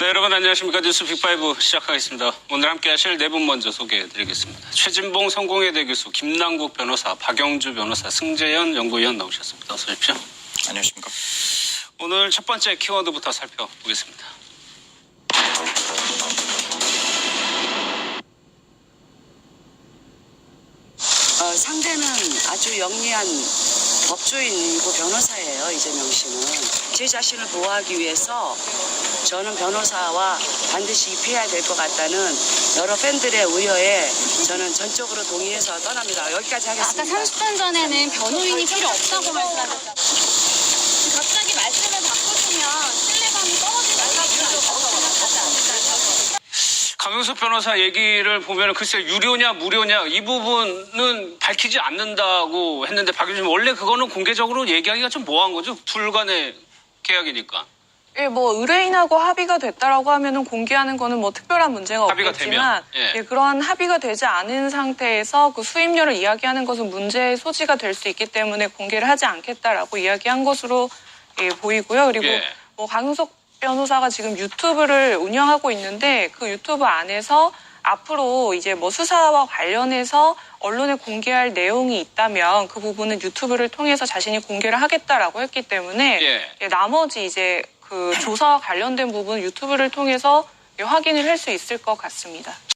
네, 여러분 안녕하십니까. 뉴스 빅파이브 시작하겠습니다. 오늘 함께 하실 네 분 먼저 소개해드리겠습니다. 최진봉 성공회대 교수, 김남국 변호사, 박영주 변호사, 승재현 연구위원 나오셨습니다. 어서 오십시오. 안녕하십니까. 오늘 첫 번째 키워드부터 살펴보겠습니다. 어, 상대는 아주 영리한 법조인이고 변호사예요, 이재명 씨는. 제 자신을 보호하기 위해서 저는 변호사와 반드시 입회해야 될 것 같다는 여러 팬들의 우려에 저는 전적으로 동의해서 떠납니다. 여기까지 아까 하겠습니다. 30분 전에는 변호인이 필요 없다고 말씀하셨죠. 갑자기 말씀을 바꾸시면 신뢰감이 떨어진다고 하지 않습니까? 강용석 변호사 얘기를 보면 글쎄 유료냐 무료냐 이 부분은 밝히지 않는다고 했는데 박유진 원래 그거는 공개적으로 얘기하기가 좀 뭐한 거죠? 둘 간의 계약이니까. 예, 뭐 의뢰인하고 합의가 됐다라고 하면은 공개하는 거는 뭐 특별한 문제가 없겠지만 되면, 예. 예, 그러한 합의가 되지 않은 상태에서 그 수임료를 이야기하는 것은 문제의 소지가 될 수 있기 때문에 공개를 하지 않겠다라고 이야기한 것으로 예, 보이고요. 그리고 예. 뭐 강용석 변호사가 지금 유튜브를 운영하고 있는데 그 유튜브 안에서 앞으로 이제 뭐 수사와 관련해서 언론에 공개할 내용이 있다면 그 부분은 유튜브를 통해서 자신이 공개를 하겠다라고 했기 때문에 예. 예, 나머지 이제 그 조사와 관련된 부분 유튜브를 통해서 예, 확인을 할 수 있을 것 같습니다.